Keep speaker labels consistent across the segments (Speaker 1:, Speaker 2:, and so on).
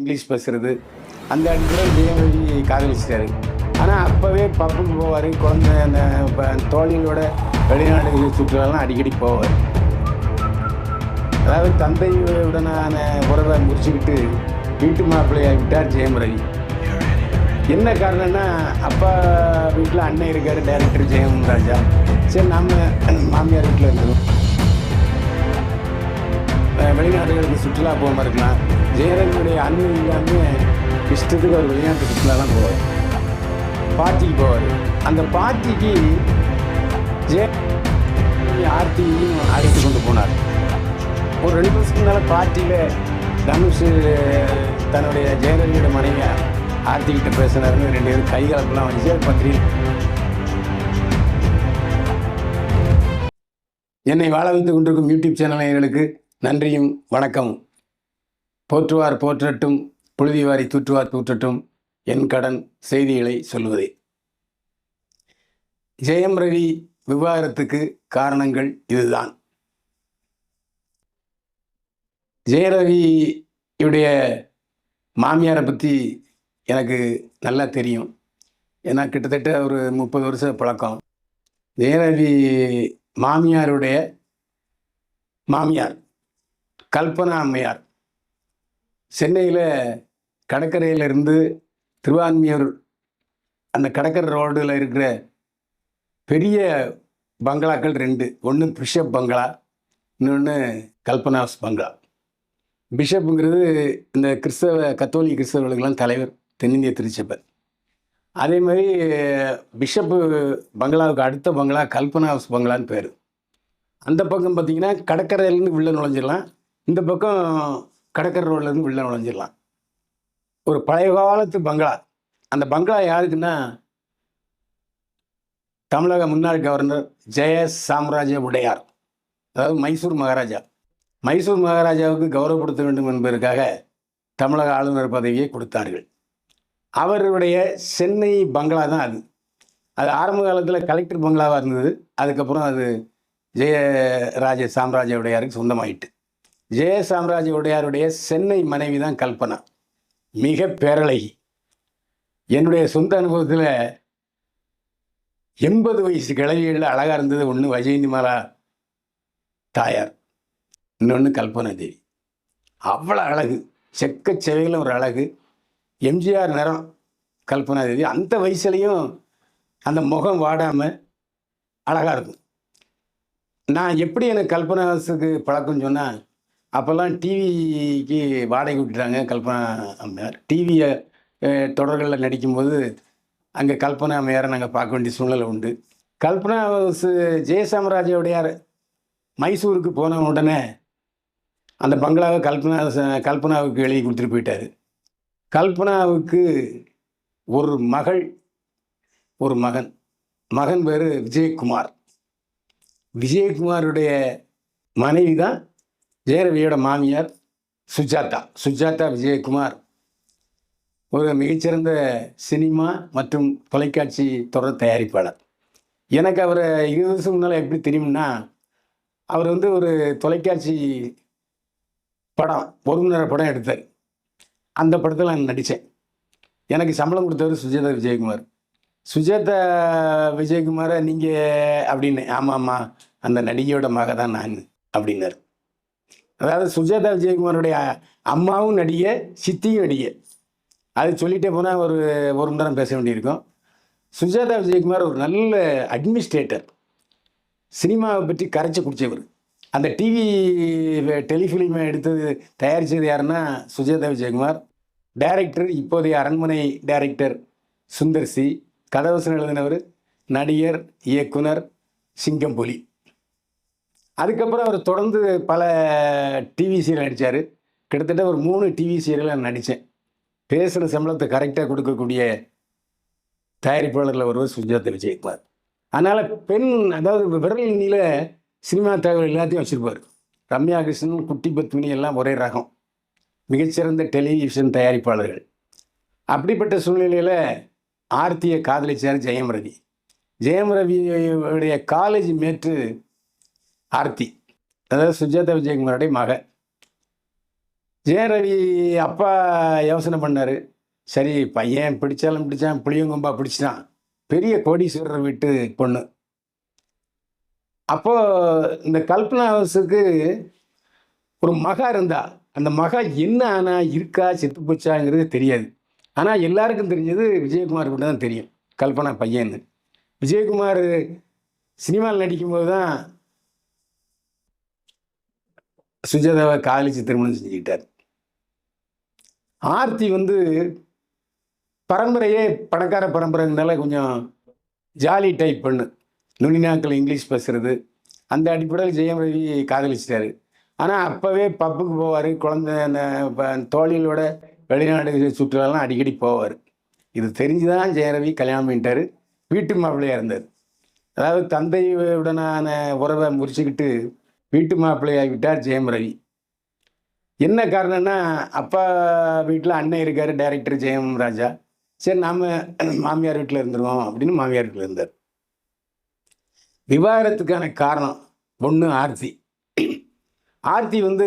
Speaker 1: English பேசுறது. அந்த இடத்துல ஜெயமரவி காதலிச்சிட்டாரு. ஆனால் அப்போவே பப்புக்கு போவார் குழந்தை அந்த தோழிகளோட வெளிநாடுகள் சுற்றுலாலாம் அடிக்கடி போவார். அதாவது தந்தையுடனான உறவை முடிச்சுக்கிட்டு வீட்டு மாப்பிள்ளையாக விட்டார் ஜெயம் ரவி என்ன காரணம்னா அப்பா வீட்டில் அண்ணன் இருக்கார் டைரக்டர் ஜெயம் ராஜா சரி நம்ம மாமியார் வீட்டில் இருக்கிறோம் வெளிநாடுகளுக்கு சுற்றுலா போகாமல் இருக்கலாம். ஜெயரவியுடைய அண்ணன் இல்லாமல் இஷ்டத்துக்கு அவர் வெளிநாட்டு சுற்றுலாலாம் போவார். பார்ட்டிக்கு போவார். அந்த பார்ட்டிக்கு ஜெய ஆர்த்தியையும் அழைத்து கொண்டு போனார். ஒரு ரெண்டு வருஷத்துக்கு மேலே பார்ட்டியில் தனுஷ் தன்னுடைய ஜெயலலிதோட மனைவி ஆர்த்தி கிட்ட பேசினாருன்னு ரெண்டு பேரும் கை வந்துச்சு வச்சு பத்திரிகை என்னை வாழ வைத்துக் கொண்டிருக்கும் யூடியூப் சேனல் நேயர்களுக்கு நன்றியும் வணக்கமும். போற்றுவார் போற்றட்டும் புழுதி வாரி தூற்றுவார் தூற்றட்டும் என் கடன் செய்திகளை சொல்லுவதே ஜெயம் ரவி விவாகரத்துக்கு காரணங்கள் இதுதான். ஜெயரவியுடைய மாமியாரை பற்றி எனக்கு நல்லா தெரியும். ஏன்னா கிட்டத்தட்ட ஒரு முப்பது வருஷ பழக்கம். ஜெயரவி மாமியாருடைய மாமியார் கல்பனா அம்மையார். சென்னையில் கடற்கரையிலிருந்து திருவான்மியூர் அந்த கடற்கரை ரோடில் இருக்கிற பெரிய பங்களாக்கள் ரெண்டு. ஒன்று பிஷப் பங்களா இன்னொன்று கல்பனாஸ் பங்களா. பிஷப்புங்கிறது இந்த கிறிஸ்தவ கத்தோலிக் கிறிஸ்தவர்களுக்கெல்லாம் தலைவர் தென்னிந்திய திருச்சபர் அதே மாதிரி பிஷப்பு பங்களாவுக்கு அடுத்த பங்களா கல்பனா பங்களான்னு பேர். அந்த பக்கம் பார்த்தீங்கன்னா கடற்கரையிலேருந்து உள்ளே நுழைஞ்சிடலாம். இந்த பக்கம் கடற்கரை ரோட்லேருந்து உள்ளே நுழைஞ்சிடலாம். ஒரு பழைய காலத்து பங்களா. அந்த பங்களா யாருக்குன்னா தமிழக முன்னாள் கவர்னர் ஜெய சாம்ராஜ்ய உடையார். அதாவது மைசூர் மகாராஜா. மைசூர் மகாராஜாவுக்கு கௌரவப்படுத்த வேண்டும் என்பதற்காக தமிழக ஆளுநர் பதவியை கொடுத்தார்கள். அவருடைய சென்னை பங்களா தான் அது. அது ஆரம்ப காலத்தில் கலெக்டர் பங்களாவாக இருந்தது. அதுக்கப்புறம் அது ஜெயராஜ சாம்ராஜ்ய உடையாருக்கு சொந்தமாயிட்டு. ஜெய சாம்ராஜ்ய உடையாருடைய சென்னை மனைவி தான் கல்பனா. மிக பேரழகி. என்னுடைய சொந்த அனுபவத்தில் எண்பது வயசு கிழவிகளில் அழகாக இருந்தது ஒன்று வஜயந்திமாலா தாயார். இன்னொன்று கல்பனா தேவி. அவ்வளோ அழகு. செக்க செவையில் ஒரு அழகு. எம்ஜிஆர் நிறம் கல்பனா தேவி. அந்த வயசுலேயும் அந்த முகம் வாடாமல் அழகாக இருக்கும். நான் எப்படி எனக்கு கல்பனாஸுக்கு பழக்கம்னு சொன்னால் அப்போல்லாம் டிவிக்கு வாடகை விட்டுட்டாங்க கல்பனா அம்மையார். டிவியை தொடர்களில் நடிக்கும்போது அங்கே கல்பனா அம்மையாரை நாங்கள் பார்க்க வேண்டிய சூழ்நிலை உண்டு. கல்பனா சு- ஜெயசாமராஜவுடையார் மைசூருக்கு போன உடனே அந்த பங்களாவை கல்பனா கல்பனாவுக்கு எழுதி கொடுத்துட்டு போயிட்டார். கல்பனாவுக்கு ஒரு மகள் ஒரு மகன். மகன் பேர் விஜயகுமார். விஜயகுமாருடைய மனைவி தான் ஜெயரவியோட மாமியார் சுஜாதா. சுஜாதா விஜயகுமார். ஒரு மிகச்சிறந்த சினிமா மற்றும் தொலைக்காட்சி தொடர் தயாரிப்பாளர். எனக்கு அவரை இருபது வருஷம் முன்னால் எப்படி தெரியும்னா அவர் வந்து ஒரு தொலைக்காட்சி படம் ஒரு மணி நேர படம் எடுத்தார். அந்த படத்தில் நான் நடித்தேன் எனக்கு சம்பளம் கொடுத்தவர் சுஜாதா விஜயகுமார். சுஜாதா விஜயகுமாரை நீங்கள் அப்படின்னு ஆமாம் ஆமாம் அந்த நடிகையோட மக தான் நான் அப்படின்னார். அதாவது சுஜாதா விஜயகுமாருடைய அம்மாவும் நடிகை சித்தியும் நடிகை. அது சொல்லிட்டே போனால் ஒரு ஒரு மணி நேரம் பேச வேண்டியிருக்கும். சுஜாதா விஜயகுமார் ஒரு நல்ல அட்மினிஸ்ட்ரேட்டர் சினிமாவை பற்றி கரைச்சி குடித்தவர் அந்த டிவி டெலிஃபிலிமை எடுத்தது தயாரித்தது யாருன்னா சுஜாதா விஜயகுமார். டைரக்டர் இப்போதைய அரண்மனை டைரக்டர் சுந்தர் சி. எழுதினவர் நடிகர் இயக்குனர் சிங்கம்புலி. அதுக்கப்புறம் அவர் தொடர்ந்து பல டிவி சீரியல் நடித்தார் கிட்டத்தட்ட ஒரு மூணு டிவி சீரியலில் நான் நடித்தேன் பேசுகிற சம்பளத்தை கரெக்டாக கொடுக்கக்கூடிய தயாரிப்பாளரில் ஒருவர் சுஜாதா விஜயகுமார் அதனால் பெண் அதாவது விரல் நீல சினிமா தகவல் எல்லாத்தையும் வச்சுருப்பார். ரம்யா கிருஷ்ணன் குட்டி பத்மினி எல்லாம் ஒரே ரகம். மிகச்சிறந்த டெலிவிஷன் தயாரிப்பாளர்கள். அப்படிப்பட்ட சூழ்நிலையில் ஆர்த்தியை காதலிச்சார் ஜெயம் ரவி. ஜெயம் ரவியுடைய காலேஜ் மேற்று ஆர்த்தி. அதாவது சுஜாதா விஜயகுமாரோடைய மக ஜெயரவி அப்பா யோசனை பண்ணார். சரி பையன் பிடிச்சாலும் பிடிச்சான் புளியங்கொம்பா பிடிச்சிட்டான். பெரிய கோடீஸ்வரர் வீட்டு பொண்ணு. அப்போது இந்த கல்பனா ஹவுஸுக்கு ஒரு மகா இருந்தா அந்த மகா என்ன ஆனா இருக்கா செத்து போச்சாங்கிறது தெரியாது. ஆனால் எல்லாருக்கும் தெரிஞ்சது விஜயகுமார் கூட தான் தெரியும். கல்பனா பையன்னு. விஜயகுமார் சினிமாவில் நடிக்கும்போது தான் சுஜாதாவை காதலிச்சு திருமணம் செஞ்சுக்கிட்டார். ஆர்த்தி வந்து பரம்பரையே பணக்கார பரம்பரைனால கொஞ்சம் ஜாலி டைப் பண்ணு. நுனிநாக்கள் இங்கிலீஷ் பேசுறது. அந்த அடிப்படையில் ஜெயம் ரவி காதலிச்சிட்டாரு. ஆனால் அப்போவே பப்புக்கு போவார். குழந்தை அந்த தோழிகளோட வெளிநாடு சுற்றுலாலாம் அடிக்கடி போவார். இது தெரிஞ்சு தான் ஜெயரவி கல்யாணம் பண்ணிட்டார். வீட்டு மாப்பிள்ளையாக இருந்தார். அதாவது தந்தையுடனான உறவை முறிச்சுக்கிட்டு வீட்டு மாப்பிள்ளையாகிவிட்டார் ஜெயம் ரவி என்ன காரணம்னா அப்பா வீட்டில் அண்ணன் இருக்கார் டைரக்டர் ஜெயம் ராஜா. சரி நாம் மாமியார் வீட்டில் இருந்துருவோம் அப்படின்னு மாமியார் வீட்டில் இருந்தார். விவாகரத்துக்கான காரணம் ஒன்று ஆர்த்தி. ஆர்த்தி வந்து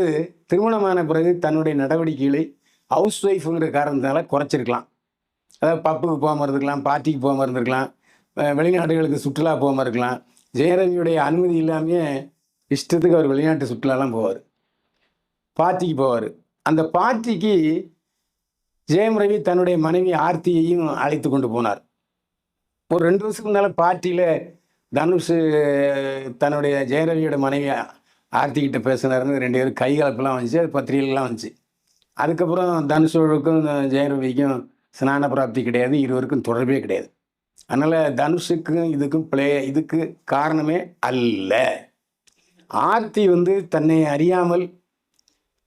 Speaker 1: திருமணமான பிறகு தன்னுடைய நடவடிக்கைகளை ஹவுஸ் ஒய்ஃபுங்கிற காரணத்தினால குறைச்சிருக்கலாம். அதாவது பப்புக்கு போகாமல் இருந்திருக்கலாம் பார்ட்டிக்கு போகாமல் இருந்திருக்கலாம் வெளிநாடுகளுக்கு சுற்றுலா போகாமல் இருக்கலாம். ஜெயரவியுடைய அனுமதி இல்லாமையே இஷ்டத்துக்கு அவர் வெளிநாட்டு சுற்றுலாலாம் போவார். பார்ட்டிக்கு போவார். அந்த பார்ட்டிக்கு ஜெயம் ரவி தன்னுடைய மனைவி ஆர்த்தியையும் அழைத்து கொண்டு போனார். ஒரு ரெண்டு வருஷத்துக்கு முன்னால் பார்ட்டியில் தனுஷ் தன்னுடைய ஜெயரவியோட மனைவி ஆர்த்திக்கிட்ட பேசினாருன்னு ரெண்டு பேரும் கைகலப்பெல்லாம் வந்துச்சு அது பத்திரிகைலாம் வந்துச்சு. அதுக்கப்புறம் தனுஷோடுக்கும் ஜெயரவிக்கும் ஸ்நான பிராப்தி கிடையாது இருவருக்கும் தொடர்பே கிடையாது. அதனால் தனுஷுக்கும் இதுக்கும் பிளே இதுக்கு காரணமே அல்ல. ஆர்த்தி வந்து தன்னை அறியாமல்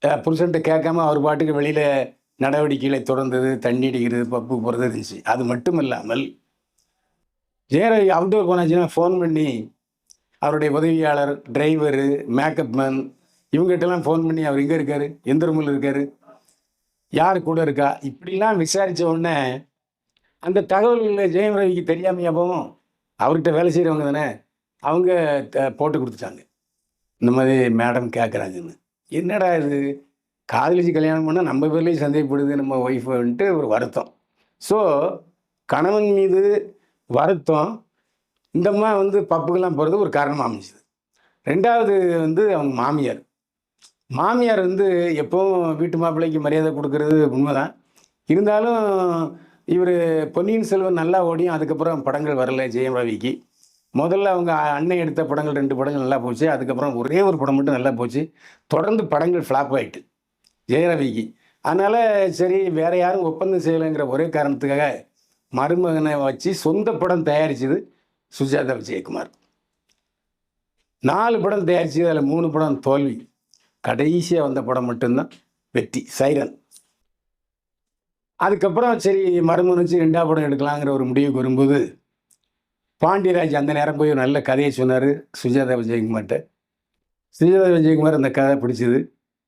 Speaker 1: புருஷன்ட்ட கேட்காம அவர் பாட்டுக்கு வெளியில் நடவடிக்கைகளை தொடர்ந்தது தண்ணி அடிக்கிறது பப்பு போகிறது இருந்துச்சு அது மட்டும் இல்லாமல் ஜெயரவி அவுட்டோர் போனாச்சுன்னா ஃபோன் பண்ணி அவருடைய உதவியாளர் டிரைவரு மேக்கப் மேன் இவங்ககிட்டலாம் ஃபோன் பண்ணி அவர் எங்கே இருக்கார்? எந்த ரூமில் இருக்கார்? யார் கூட இருக்கா? இப்படிலாம் விசாரித்த உடனே அந்த தகவல்களில் ஜெயம் ரவிக்கு தெரியாமையா போவோம் அவர்கிட்ட வேலை செய்கிறவங்க தானே. அவங்க த- போட்டு கொடுத்துட்டாங்க. இந்த மாதிரி மேடம் கேட்குறாங்கன்னு என்னடா இது? காதலிச்சு கல்யாணம் பண்ணால் நம்ம பேர்லேயும் சந்தேகப்படுது நம்ம ஒய்ஃபுன்ட்டு ஒரு வருத்தம். ஸோ கணவன் மீது வருத்தம் இந்தம்மா வந்து பப்புக்கெல்லாம் போகிறது ஒரு காரணமாக அமைஞ்சுது. ரெண்டாவது வந்து அவங்க மாமியார். மாமியார் வந்து எப்போவும் வீட்டு மாப்பிள்ளைக்கு மரியாதை கொடுக்கறது உண்மைதான். இருந்தாலும் இவர் பொன்னியின் செல்வன் நல்லா ஓடியும் அதுக்கப்புறம் படங்கள் வரல ஜெயம் ரவிக்கு முதல்ல அவங்க அண்ணன் எடுத்த படங்கள் ரெண்டு படங்கள் நல்லா போச்சு. அதுக்கப்புறம் ஒரே ஒரு படம் மட்டும் நல்லா போச்சு. தொடர்ந்து படங்கள் ஃப்ளாப் ஆயிட்டு. ஜெயரவிக்கு. அதனால் சரி வேறு யாரும் ஒப்பந்தம் செய்யலைங்கிற ஒரே காரணத்துக்காக மருமகனை வச்சு சொந்த படம் தயாரித்தது சுஜாதா விஜயகுமார். நாலு படம் தயாரிச்சு அதில் மூணு படம் தோல்வி. கடைசியாக வந்த படம் மட்டும்தான் வெற்றி. சைரன். அதுக்கப்புறம் சரி மருமகன் வச்சு ரெண்டாவது படம் எடுக்கலாங்கிற ஒரு முடிவுக்கு வரும்போது பாண்டியராஜ் அந்த நேரம் போய் ஒரு நல்ல கதையை சொன்னார் சுஜாதா விஜயகுமார்கிட்ட சுஜாதா விஜயகுமார் அந்த கதை பிடிச்சது.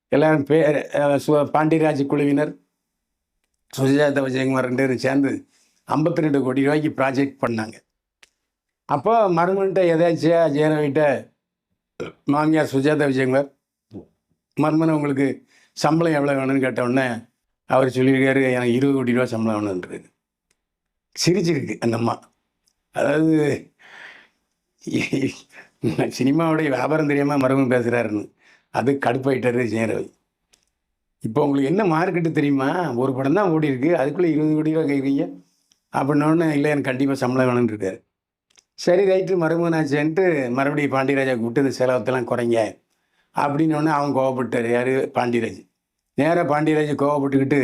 Speaker 1: எல்லாரும் பேர் சு- பாண்டியராஜ் குழுவினர். சுஜாதா விஜயகுமார் ரெண்டு பேரும் சேர்ந்து ஐம்பத்தி ரெண்டு கோடி ரூபாய்க்கு ப்ராஜெக்ட் பண்ணாங்க. அப்போ மருமன்கிட்ட எதாச்சியா ஜெயரவிட்ட மாமியார் சுஜாதா விஜயகுமார் மர்மன் உங்களுக்கு சம்பளம் எவ்வளோ வேணும்னு கேட்ட உடனே அவர் சொல்லியிருக்காரு எனக்கு இருபது கோடி ரூபா சம்பளம் வேணுன்றது சிரிச்சிருக்கு அந்த அம்மா. அதாவது சினிமாவுடைய வியாபாரம் தெரியாமல் மருமகன் பேசுகிறாருன்னு அது கடுப்பாயிட்டாரு ஜெயரவி. இப்போ உங்களுக்கு என்ன மார்க்கெட்டு தெரியுமா? ஒரு படம் தான் ஓடி இருக்கு அதுக்குள்ளே இருபது கோடி ரூபா கேட்குறீங்க அப்படின்னோடனே இல்லை எனக்கு கண்டிப்பாக சம்பளம் வேணும்னு சரி ரைட்டு மருமகனாச்சேன்ட்டு மறுபடியும் பாண்டியராஜா கூப்பிட்டு இந்த செலவத்தெல்லாம் குறைங்க. அப்படின்னோடனே அவன் கோவப்பட்டார். யார்? பாண்டியராஜ். நேராக பாண்டியராஜ் கோவப்பட்டுக்கிட்டு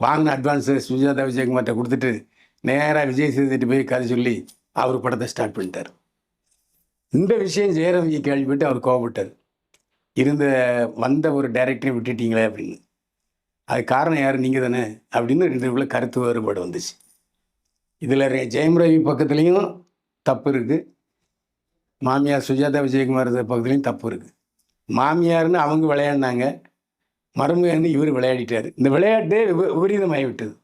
Speaker 1: வாங்கின அட்வான்ஸு சுஜாதா விஜயகுமார்கிட்ட கொடுத்துட்டு நேராக விஜய் சேதுட்டு போய் கதை சொல்லி அவர் படத்தை ஸ்டார்ட் பண்ணிட்டார். இந்த விஷயம் ஜெயரவியை கேள்விப்பட்டு அவர் கோவப்பட்டார். இருந்த வந்த ஒரு டைரக்டரையும் விட்டுட்டீங்களே அப்படின்னு. அது காரணம் யார்? நீங்கள் தானே அப்படின்னு ரெண்டு ரெண்டுக்குள்ள கருத்து வேறுபாடு வந்துச்சு. இதில் ஜெயம் ரவி பக்கத்துலேயும் தப்பு இருக்குது மாமியார் சுஜாதா விஜயகுமார் பக்கத்துலேயும் தப்பு இருக்குது மாமியார்னு அவங்க விளையாடினாங்க. மருமகன்னு இவர் விளையாடிட்டார். இந்த விளையாட்டே விப- விபரீதமாகி விட்டது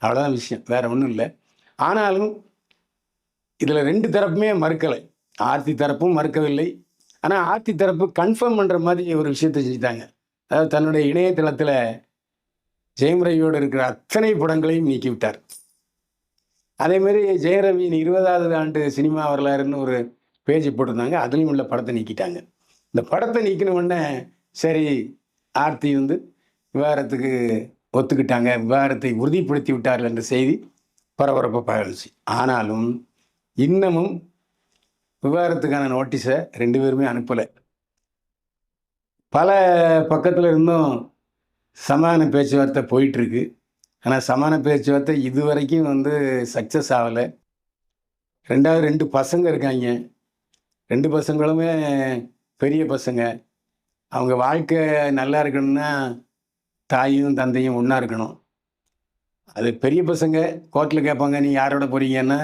Speaker 1: அவ்வளோதான் விஷயம். வேறு ஒன்றும் இல்லை. ஆனாலும் இதில் ரெண்டு தரப்புமே மறுக்கலை. ஆர்த்தி தரப்பும் மறுக்கவில்லை. ஆனால் ஆர்த்தி தரப்பு கன்ஃபார்ம் பண்ணுற மாதிரி ஒரு விஷயத்தை செஞ்சுட்டாங்க. அதாவது தன்னுடைய இணையதளத்தில் ஜெயம் இருக்கிற அத்தனை படங்களையும் நீக்கிவிட்டார். அதேமாரி ஜெயரவியின் இருபதாவது ஆண்டு சினிமா வரலாறுன்னு ஒரு பேஜ் போட்டிருந்தாங்க. அதுலேயும் உள்ள படத்தை நீக்கிட்டாங்க. இந்த படத்தை நீக்கின உடனே சரி ஆர்த்தி வந்து விவகாரத்துக்கு ஒத்துக்கிட்டாங்க. விவகாரத்தை உறுதிப்படுத்தி விட்டார்கள் என்ற செய்தி பரபரப்பாக பகிர்ந்துச்சு ஆனாலும் இன்னமும் விவாகரத்துக்கான நோட்டீஸை ரெண்டு பேருமே அனுப்பலை. பல பக்கத்தில் இருந்தும் சமாதான பேச்சுவார்த்தை போயிட்டுருக்கு. ஆனால் சமாதான பேச்சுவார்த்தை இது வரைக்கும் வந்து சக்ஸஸ் ஆகலை. ரெண்டாவது ரெண்டு பசங்க இருக்காங்க. ரெண்டு பசங்களுமே பெரிய பசங்க. அவங்க வாழ்க்கை நல்லா இருக்கணும்னா தாயும் தந்தையும் ஒன்றா இருக்கணும். அது பெரிய பசங்க கோர்ட்டில் கேட்பாங்க நீ யாரோட போகிறீங்கன்னா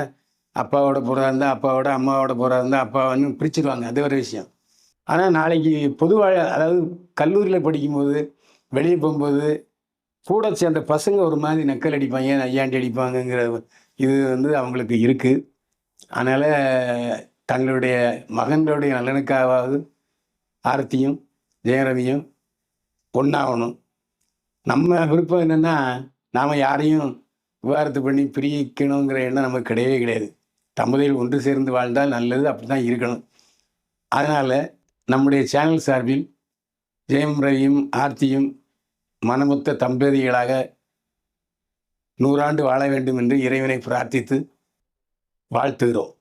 Speaker 1: அப்பாவோட போகிறா இருந்தால் அப்பாவோட அம்மாவோட போகிறதா இருந்தால் அப்பாவன்னு பிரிச்சிருவாங்க. அது ஒரு விஷயம். ஆனால் நாளைக்கு பொதுவாக அதாவது கல்லூரியில் படிக்கும்போது வெளியே போகும்போது கூட சேர்ந்த பசங்க ஒரு மாதிரி நக்கல் அடிப்பாங்க ஐயாண்டி அடிப்பாங்கங்கிற இது வந்து அவங்களுக்கு இருக்குது அதனால் தங்களுடைய மகன்களுடைய நலனுக்காவது ஆரத்தியும் ஜெயரவியும் ஒன்றாகணும் நம்ம விருப்பம் என்னென்னா நாம் யாரையும் விவாகரத்து பண்ணி பிரிக்கணுங்கிற எண்ணம் நமக்கு கிடையவே கிடையாது. தம்பதியில் ஒன்று சேர்ந்து வாழ்ந்தால் நல்லது அப்படி தான் இருக்கணும். அதனால் நம்முடைய சேனல் சார்பில் ஜெயம் ரவியும் ஆர்த்தியும் மனமொத்த தம்பதிகளாக நூறாண்டு வாழ வேண்டும் என்று இறைவனை பிரார்த்தித்து வாழ்த்துகிறோம்.